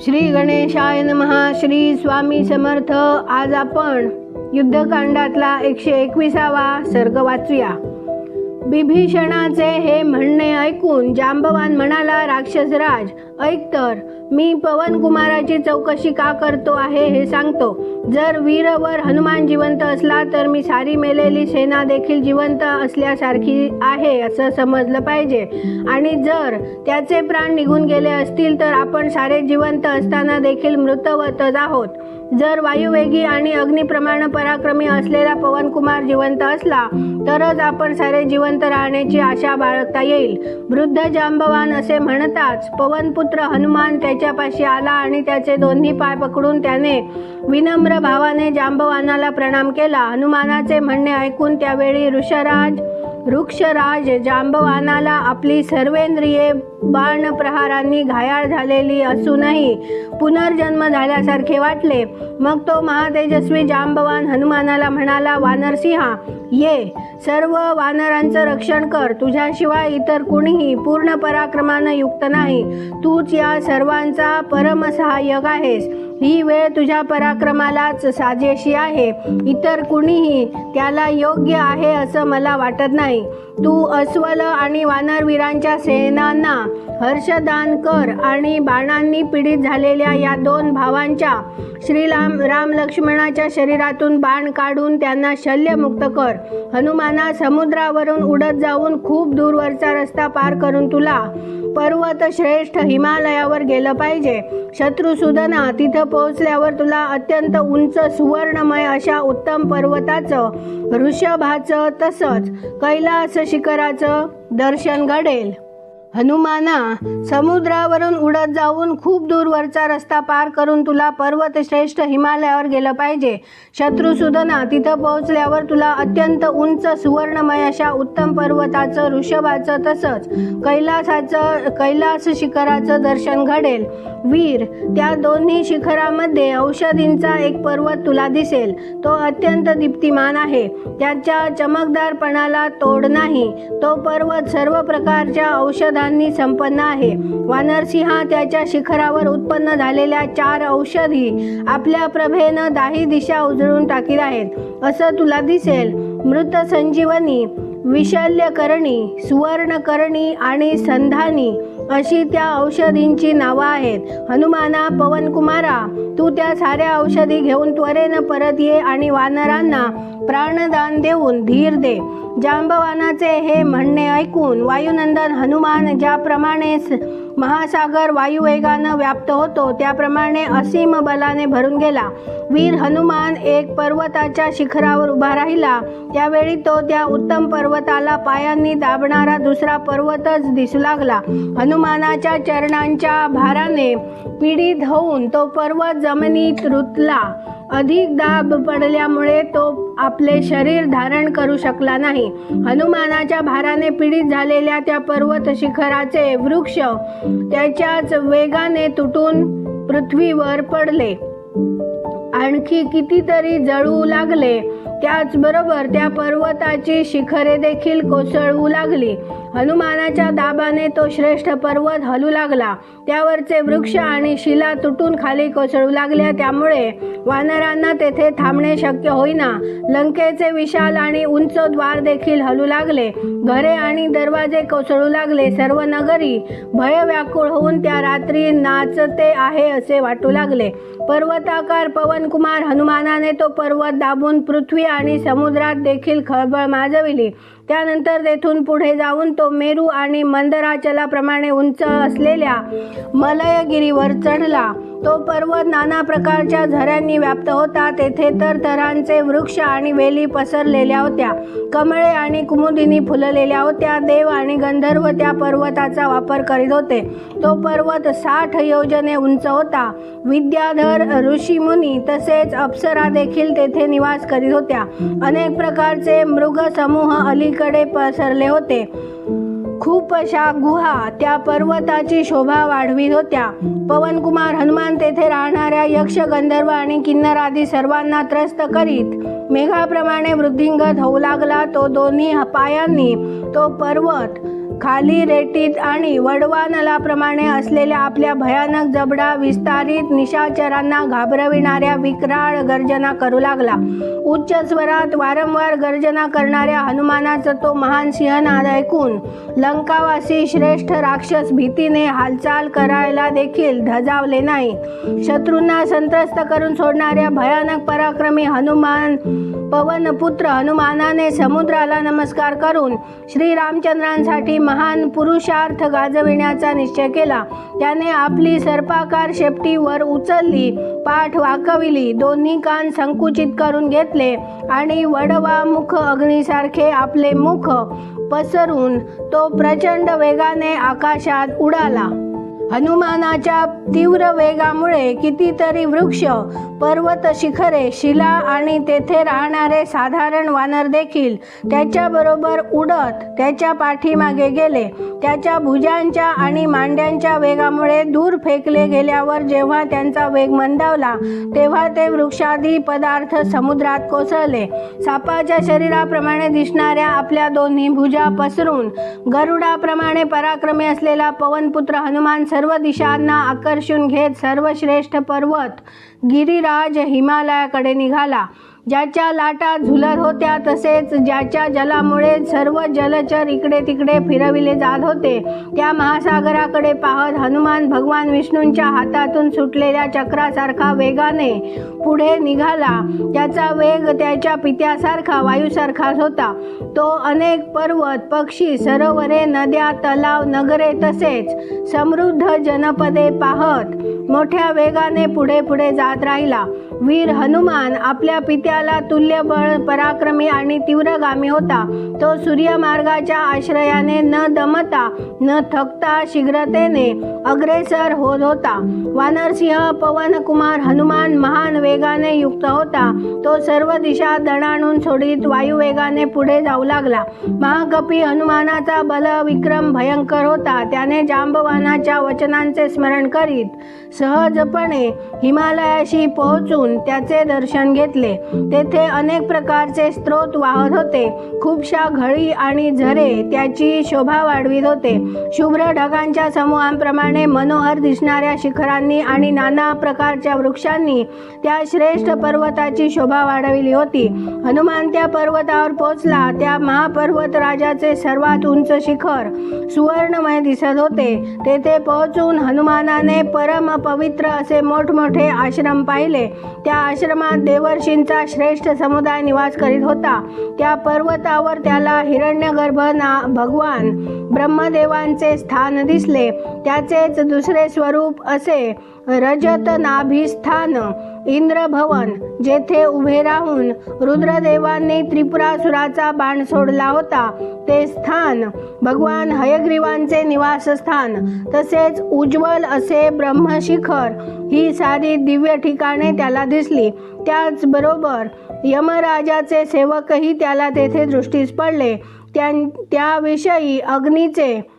श्री गणेशाय नमहा श्री स्वामी समर्थ. आज आपण युद्धकांडातला एकशे एकविसावा सर्ग वाचूया. बिभीषणाचे हे म्हणणे ऐकून जांबवान म्हणाला राक्षसराज ऐक तर. मी पवन कुमाराची चौकशी का करतो आहे हे सांगतो. जर वीरवर हनुमान जिवंत असला तर मी सारी मेलेली सेना देखील जिवंत असल्यासारखी आहे असं समजलं पाहिजे. आणि जर त्याचे प्राण निघून गेले असतील तर आपण सारे जिवंत असताना देखील मृतवतच आहोत. जर वायुवेगी आणि अग्निप्रमाण पराक्रमी असलेला पवनकुमार जिवंत असला तरच आपण सारे जिवंत राहण्याची आशा बाळगता येईल. वृद्ध जांबवान असे म्हणताच पवनपुत्र हनुमान त्याच्यापाशी आला आणि त्याचे दोन्ही पाय पकडून त्याने विनम्र भावाने जांबवानाला प्रणाम केला. हनुमानाचे म्हणणे ऐकून त्यावेळी ऋषराज वृक्षराज जांबवानाला आपली सर्वेंद्रिये बाणप्रहारांनी घायाळ झालेली असूनही पुनर्जन्म झाल्यासारखे वाटले. मग तो महातेजस्वी जांबवान हनुमानाला म्हणाला वानरसिंहा ये. सर्व वानरांचं रक्षण कर. तुझ्याशिवाय इतर कुणीही पूर्ण पराक्रमानं युक्त नाही. तूच या सर्वांचा परमसहाय्यक आहेस. ही वेळ तुझ्या पराक्रमालाच साजेशी आहे. इतर कुणीही त्याला योग्य आहे असं मला वाटत नाही. तू अस्वल आणि वानरवीरांच्या सेनांना हर्षदान कर आणि बाणांनी पीडित झालेल्या या दोन भावांच्या श्रीराम राम लक्ष्मणाच्या शरीरातून बाण काढून त्यांना शल्यमुक्त कर. हनुमाना समुद्रावरून उडत जाऊन खूप दूरवरचा रस्ता पार करून तुला पर्वत श्रेष्ठ हिमालयावर गेलं पाहिजे. शत्रुसूदना तिथं पोहोचल्यावर तुला अत्यंत उंच सुवर्णमय अशा उत्तम पर्वताचं ऋषभाचं तसंच कैलास शिखराचं दर्शन घडेल. हनुमाना समुद्रावरून उडत जाऊन खूप दूरवरचा रस्ता पार करून तुला पर्वत श्रेष्ठ हिमालयावर गेलं पाहिजे. शत्रुसूदना तिथं पोहोचल्यावर तुला अत्यंत उंच सुवर्णमय अशा उत्तम पर्वताचं ऋषभाचं तसंच कैलासाचं कैलास शिखराचं दर्शन घडेल. वीर त्या दोन्ही शिखरामध्ये औषधींचा एक पर्वत तुला दिसेल. तो अत्यंत दीप्तिमान आहे. त्याच्या चमकदारपणाला तोड नाही. तो पर्वत सर्व प्रकारच्या गुणांनी संपन्न आहे. वानरसिंहा त्याच्या शिखरावर उत्पन्न झालेल्या चार औषधी आपल्या प्रभेनं दाही दिशा उजळून टाकीत आहेत. असं तुला दिसेल. मृत संजीवनी विशल्यकरणी सुवर्णकरणी आणि संधानी अशी त्या औषधींची नावं आहेत. हनुमाना पवनकुमारा तू त्या साऱ्या औषधी घेऊन त्वरेनं परत ये आणि वानरांना प्राणदान देऊन धीर दे. जांबवानाचे हे म्हणणे ऐकून वायुनंदन हनुमान ज्याप्रमाणे महासागर वायुवेगानं व्याप्त होतो त्याप्रमाणे असीम बलाने भरून गेला. वीर हनुमान एक पर्वताच्या शिखरावर उभा राहिला. त्यावेळी तो त्या उत्तम पर्वताला पायांनी दाबणारा दुसरा पर्वतच दिसू लागला. हनुमानाच्या चरणांच्या भाराने पीडित होऊन तो पर्वत जमिनीत रुतला. अधिक दाब पडल्यामुळे तो आपले शरीर धारण करू शकला नाही. हनुमानाच्या भाराने पीडित झालेल्या त्या पर्वत शिखराचे वृक्ष त्याच्याच वेगाने तुटून पृथ्वीवर पडले. आणखी कितीतरी जळू लागले. त्याचबरोबर त्या पर्वताची शिखरे देखील कोसळू लागली. हनुमानाच्या दाबाने तो श्रेष्ठ पर्वत हलू लागला. त्यावरचे वृक्ष आणि शिला तुटून खाली कोसळू लागल्या. त्यामुळे वानरांना तेथे थांबणे शक्य होईना. लंकेचे विशाल आणि उंच द्वार देखील हलू लागले. घरे आणि दरवाजे कोसळू लागले. सर्व नगरी भयव्याकुळ होऊन त्या रात्री नाचते आहे असे वाटू लागले. पर्वताकार पवनकुमार हनुमानाने तो पर्वत दाबून पृथ्वी आणि समुद्रात देखील खळबळ माजविली. त्यानंतर तेथून पुढे जाऊन तो मेरू आणि मंदराचलाप्रमाणे उंच असलेल्या मलयगिरीवर चढला. तो पर्वत नाना प्रकारच्या झऱ्यांनी व्याप्त होता. तेथे तर तरांचे वृक्ष आणि वेली पसरलेल्या होत्या. कमळे आणि कुमुदिनी फुललेल्या होत्या. देव आणि गंधर्व त्या पर्वताचा वापर करीत होते. तो पर्वत साठ योजने उंच होता. विद्याधर ऋषीमुनी तसेच अप्सरा देखील तेथे निवास करीत होत्या. अनेक प्रकारचे मृग समूह अलीकडे पसरले होते. खूप अशा गुहा त्या पर्वताची शोभा वाढवीत होत्या. पवनकुमार हनुमान तेथे राहणाऱ्या यक्ष गंधर्व आणि किन्नर आदी सर्वांना त्रस्त करीत मेघाप्रमाणे वृद्धिंगत होऊ लागला तो दोन्ही पायांनी तो पर्वत खाली रेटीत आणि वडवा नलाप्रमाणे असलेल्या आपल्या भयानक जबडा विस्तारित निशाचरांना घाबरविणाऱ्या विकराळ गर्जना करू लागला. उच्च स्वरात वारंवार गर्जना करणाऱ्या हनुमानाचा तो महान सिंहनाद ऐकून लंकावासी श्रेष्ठ राक्षस भीतीने हालचाल करायला देखील धजावले नाही. शत्रूंना संत्रस्त करून सोडणाऱ्या भयानक पराक्रमी हनुमान पवनपुत्र हनुमानाने समुद्राला नमस्कार करून श्रीरामचंद्रांसाठी महान पुरुषार्थ गाजविण्याचा निश्चय केला. त्याने आपली सर्पाकार शेपटी वर उचलली पाठ वाकविली दोन्ही कान संकुचित करून घेतले आणि वडवा मुख अग्नीसारखे आपले मुख पसरून तो प्रचंड वेगाने आकाशात उडाला. हनुमानाच्या तीव्र वेगामुळे कितीतरी वृक्ष पर्वत शिखरे शिला आणि तेथे राहणारे साधारण वानर देखील त्याच्याबरोबर उडत त्याच्या पाठीमागे गेले. त्याच्या भुजांच्या आणि मांड्यांच्या वेगामुळे दूर फेकले गेल्यावर जेव्हा त्यांचा वेग मंदावला तेव्हा ते वृक्षादी पदार्थ समुद्रात कोसळले. सापाच्या शरीराप्रमाणे दिसणाऱ्या आपल्या दोन्ही भुजा पसरून गरुडाप्रमाणे पराक्रमी असलेला पवनपुत्र हनुमान सर्व दिशांना आकर्षून घेत सर्वश्रेष्ठ पर्वत गिरिराज हिमालयाकडे निघाला. ज्याच्या लाटा झुलत होत्या तसेच ज्याच्या जलामुळे सर्व जलचर इकडे तिकडे फिरविले जात होते. त्या महासागराकडे पाहत हनुमान भगवान विष्णूंच्या हातातून सुटलेल्या चक्रासारखा वेगाने पुढे निघाला. त्याचा वेग त्याच्या पित्यासारखा वायूसारखाच होता. तो अनेक पर्वत पक्षी सरोवरे नद्या तलाव नगरे तसेच समृद्ध जनपदे पाहत मोठ्या वेगाने पुढे पुढे जात राहिला. वीर हनुमान आपल्या पित्याला तुल्यबळ पराक्रमी आणि तीव्रगामी होता. तो सूर्यमार्गाच्या आश्रयाने न दमता न थकता शीघ्रतेने अग्रेसर होत होता. वानरसिंह पवनकुमार हनुमान महान वेगाने युक्त होता. तो सर्व दिशा दणाणून सोडीत वायुवेगाने पुढे जाऊ लागला. महाकपी हनुमानाचा बल विक्रम भयंकर होता. त्याने जांबवानाच्या वचनांचे स्मरण करीत सहजपणे हिमालयाशी पोहोचून त्याचे दर्शन घेतले. तेथे अनेक प्रकारचे स्रोत वाहत होते. खूपशा घळी आणि झरे त्याची शोभा वाढवित होते. शुभ्र ढगांच्या समूहांप्रमाणे मनोहर दिसणाऱ्या शिखरांनी आणि नाना प्रकारच्या वृक्षांनी त्या श्रेष्ठ पर्वताची शोभा वाढविली होती. हनुमान त्या पर्वतावर पोचला त्या महापर्वत राजाचे सर्वात उंच शिखर सुवर्णमय दिसत होते. तेथे पोहोचून हनुमानाने परम पवित्र असे मोठमोठे आश्रम पाहिले. त्या आश्रमात देवर्षींचा श्रेष्ठ समुदाय निवास करीत होता. त्या पर्वतावर त्याला हिरण्यगर्भ ना भगवान ब्रह्मदेवांचे स्थान दिसले. त्याचेच दुसरे स्वरूप असे रजत नाभिस्थान इंद्रभवन जेथे उभे राहून रुद्रदेवांनी त्रिपुरासुराचा बाण सोडला होता ते स्थान भगवान हयग्रीवांचे निवासस्थान तसेच उज्ज्वल असे ब्रह्मशिखर ही सारी दिव्य ठिकाणे त्याला दिसली. त्याचबरोबर यमराजाचे सेवकही त्याला तेथे दृष्टीस पडले. त्या त्याविषयी अग्नीचे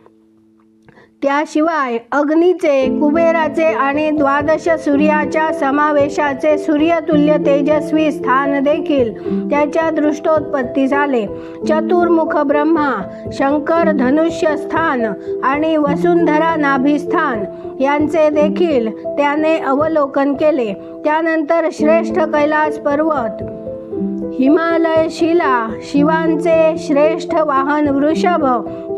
त्याशिवाय अग्नीचे कुबेराचे आणि द्वादश सूर्याच्या समावेशाचे सूर्यतुल्य तेजस्वी स्थान देखील त्याच्या दृष्टोत्पत्ती झाले. चतुर्मुख ब्रह्मा शंकर धनुष्य स्थान आणि वसुंधरा नाभिस्थान यांचे देखील त्याने अवलोकन केले. त्यानंतर श्रेष्ठ कैलास पर्वत हिमालय शिला शिवांचे श्रेष्ठ वाहन वृषभ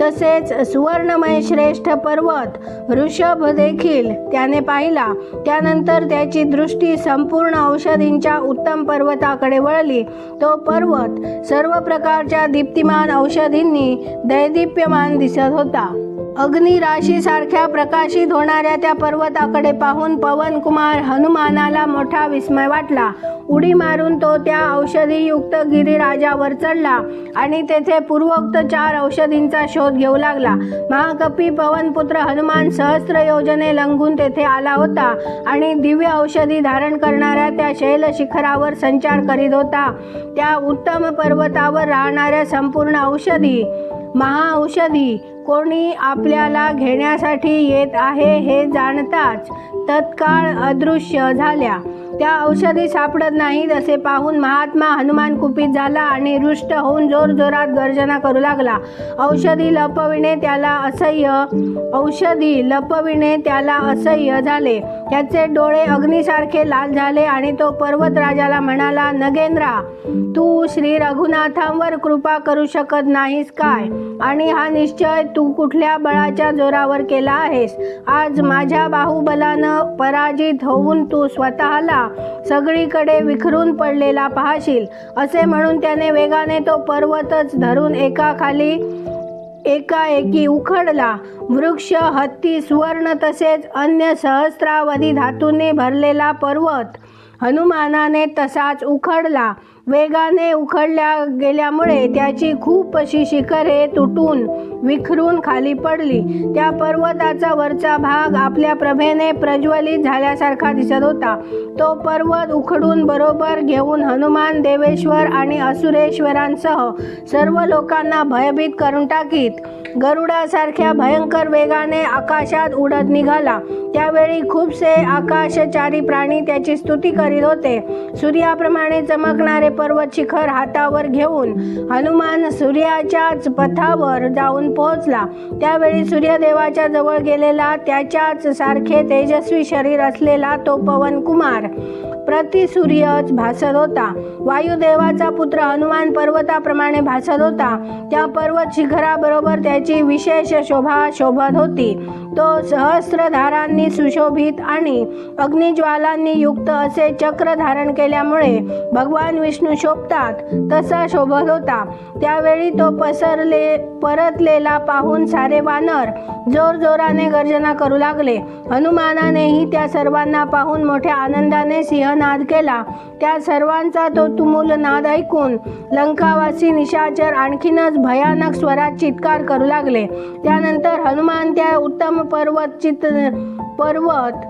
तसेच सुवर्णमय श्रेष्ठ पर्वत वृषभ देखील त्याने पाहिला. त्यानंतर त्याची दृष्टी संपूर्ण औषधींच्या उत्तम पर्वताकडे वळली. तो पर्वत सर्व प्रकारच्या दीप्तिमान औषधींनी दैदिप्यमान दिसत होता. अग्निराशीसारख्या प्रकाशित होणाऱ्या त्या पर्वताकडे पाहून पवनकुमार हनुमानाला मोठा विस्मय वाटला. उडी मारून तो त्या औषधीयुक्त गिरिराजावर चढला आणि तेथे पूर्वोक्त चार औषधींचा शोध घेऊ लागला. महाकपी पवनपुत्र हनुमान सहस्त्र योजने लंघून तेथे आला होता आणि दिव्य औषधी धारण करणाऱ्या त्या शैल शिखरावर संचार करीत होता. त्या उत्तम पर्वतावर राहणाऱ्या संपूर्ण औषधी महाऔषधी कोणी आपल्याला घेण्यासाठी येत आहे हे जाणताच तत्काळ अदृश्य झाल्या. त्या औषधी सापडत नाहीत असे पाहून महात्मा हनुमान कुपित झाला आणि रुष्ट होऊन जोरजोरात गर्जना करू लागला. औषधी लपविणे त्याला असह्य औषधी लपविणे त्याला असह्य झाले. त्याचे डोळे अग्नीसारखे लाल झाले आणि तो पर्वतराजाला म्हणाला नगेंद्रा तू श्री रघुनाथांवर कृपा करू शकत नाहीस काय? आणि हा निश्चय तू कुठल्या बळाच्या जोरावर केला आहेस? आज माझ्या बाहुबलानं पराजित होऊन तू स्वतःला सगळीकडे विखरून पडलेला पाहशील. असे म्हणून त्याने वेगाने तो पर्वतच धरून एका खाली एकाएकी उखडला. वृक्ष हत्ती सुवर्ण तसेच अन्य सहस्रावधी धातूने भरलेला पर्वत. हनुमानाने तसाच उखडला. वेगाने उखडल्या गेल्यामुळे त्याची खूप अशी शिखरे तुटून विखरून खाली पडली. त्या पर्वताचा वरचा भाग आपल्या प्रभेने प्रज्वलित झाल्यासारखा दिसत होता. तो पर्वत उखडून बरोबर घेऊन हनुमान देवेश्वर आणि असुरेश्वरांसह सर्व लोकांना भयभीत करून टाकीत. गरुडासारख्या भयंकर वेगाने आकाशात उडत निघाला. त्यावेळी खूपसे आकाशचारी प्राणी त्याची स्तुती करीत होते. सूर्याप्रमाणे चमकणारे पर्वत शिखर हातावर घेऊन हनुमान सूर्याच्याच पथावर जाऊन पोहोचला. त्यावेळी सूर्यदेवाच्या जवळ गेलेला त्याच्याच सारखे तेजस्वी शरीर असलेला तो पवन कुमार. प्रतिसूर्यच भासत होता. वायुदेवाचा पुत्र हनुमान पर्वताप्रमाणे भासत होता. त्या पर्वत शिखराबरोबर त्याची विशेष शोभा शोभत होती. तो सहस्रधारांनी सुशोभित आणि अग्निज्वालांनी युक्त असे चक्र धारण केल्यामुळे भगवान विष्णू शोभतात तसा शोभत होता. त्यावेळी तो पसरले परतलेला पाहून सारे वानर जोरजोराने गर्जना करू लागले. हनुमानानेही त्या सर्वांना पाहून मोठ्या आनंदाने सिंहनाद केला. त्या सर्वांचा तो तुमुल नाद ऐकून लंकावासी निशाचर आणखीनच भयानक स्वरात चित्कार करू लागले. त्यानंतर हनुमान त्या उत्तम पर्वत चित पर्वत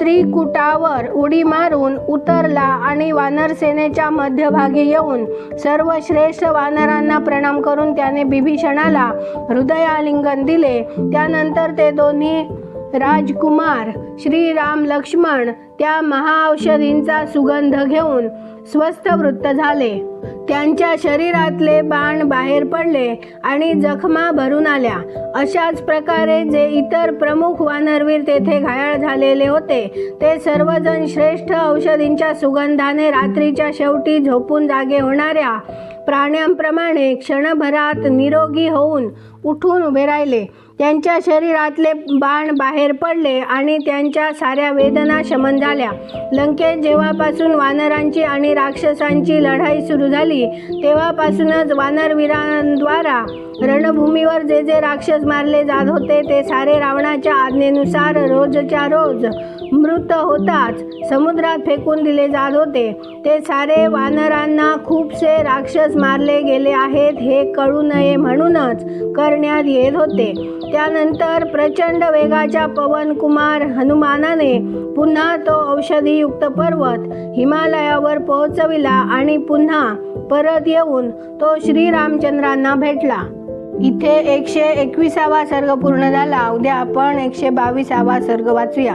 त्रिकुटावर उडी मारून उतरला आणि वानरसेनेच्या मध्यभागी येऊन सर्व श्रेष्ठ वानरांना प्रणाम करून त्याने बिभीषणाला हृदयालिंगन दिले. त्यानंतर ते दोन्ही राजकुमार श्रीराम लक्ष्मण त्या महाऔषधींचा सुगंध घेऊन स्वस्थ वृत्त झाले. त्यांच्या शरीरातले बाण बाहेर पडले आणि जखमा भरून आल्या. अशाच प्रकारे जे इतर प्रमुख वानरवीर तेथे घायाळ झालेले होते ते सर्वजण श्रेष्ठ औषधींच्या सुगंधाने रात्रीच्या शेवटी झोपून जागे होणाऱ्या प्राण्यांप्रमाणे क्षणभरात निरोगी होऊन उठून उभे राहिले. त्यांच्या शरीरातले बाण बाहेर पडले आणि त्यांच्या साऱ्या वेदना शमन झाल्या. लंकेत जेव्हापासून वानरांची आणि राक्षसांची लढाई सुरू झाली तेव्हापासूनच वानरवीरांद्वारा रणभूमीवर जे जे राक्षस मारले जात होते ते सारे रावणाच्या आज्ञेनुसार रोजच्या रोज मृत होताच. समुद्रात फेकून दिले जात होते. ते सारे वानरांना खूपसे राक्षस मारले गेले आहेत हे कळू नये म्हणूनच करण्यात येत होते. त्यानंतर प्रचंड वेगाच्या पवन कुमार हनुमानाने पुन्हा तो औषधीयुक्त पर्वत हिमालयावर पोहोचविला आणि पुन्हा परत येऊन तो श्रीरामचंद्रांना भेटला. इथे एकशे एकविसावा सर्ग पूर्ण झाला. उद्या आपण एकशे बावीसावा सर्ग वाचूया.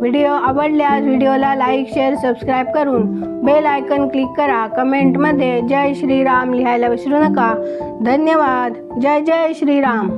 व्हिडिओ आवडल्यास व्हिडिओला लाईक शेअर सबस्क्राईब करून बेल आयकन क्लिक करा. कमेंटमध्ये जय श्रीराम लिहायला विसरू नका. धन्यवाद. जय जय श्रीराम.